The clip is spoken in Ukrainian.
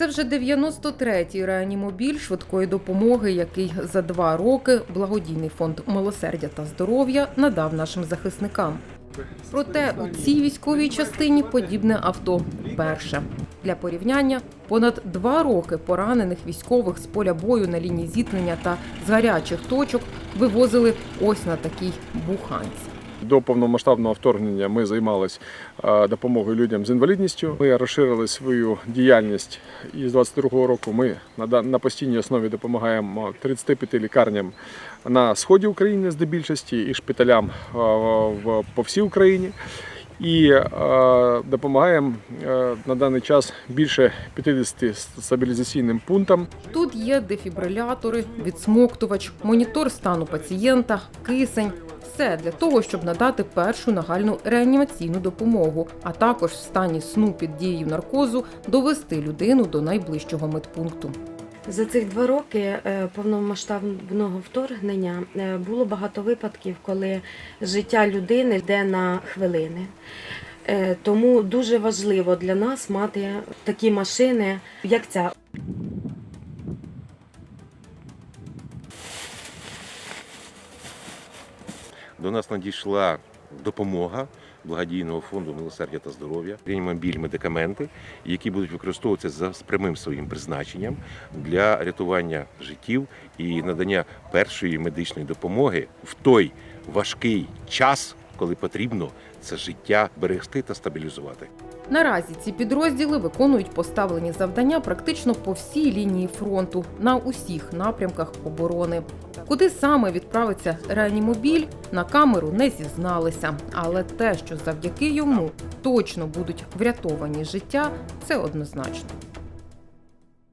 Це вже 93-й реанімобіль швидкої допомоги, який за два роки благодійний фонд милосердя та здоров'я надав нашим захисникам. Проте у цій військовій частині подібне авто перше. Для порівняння понад два роки поранених військових з поля бою на лінії зіткнення та з гарячих точок вивозили ось на такій буханці. До повномасштабного вторгнення ми займалися допомогою людям з інвалідністю. Ми розширили свою діяльність і з 22-го року ми на, постійній основі допомагаємо 35 лікарням на сході України здебільшості і шпиталям в, по всій Україні. І е, допомагаємо е, на даний час більше 50 стабілізаційним пунктам. Тут є дефібрилятори, відсмоктувач, монітор стану пацієнта, кисень. Все для того, щоб надати першу нагальну реанімаційну допомогу, а також в стані сну під дією наркозу довести людину до найближчого медпункту. За цих два роки е, повномасштабного вторгнення е, було багато випадків, коли життя людини йде на хвилини. Е, Тому дуже важливо для нас мати такі машини, як ця. До нас надійшла допомога благодійного фонду милосердя та здоров'я, реанімобіль медикаменти, які будуть використовуватися за прямим своїм призначенням для рятування життів і надання першої медичної допомоги в той важкий час, коли потрібно це життя берегти та стабілізувати. Наразі ці підрозділи виконують поставлені завдання практично по всій лінії фронту на усіх напрямках оборони. Куди саме відправиться реанімобіль, на камеру не зізналися. Але те, що завдяки йому точно будуть врятовані життя, це однозначно.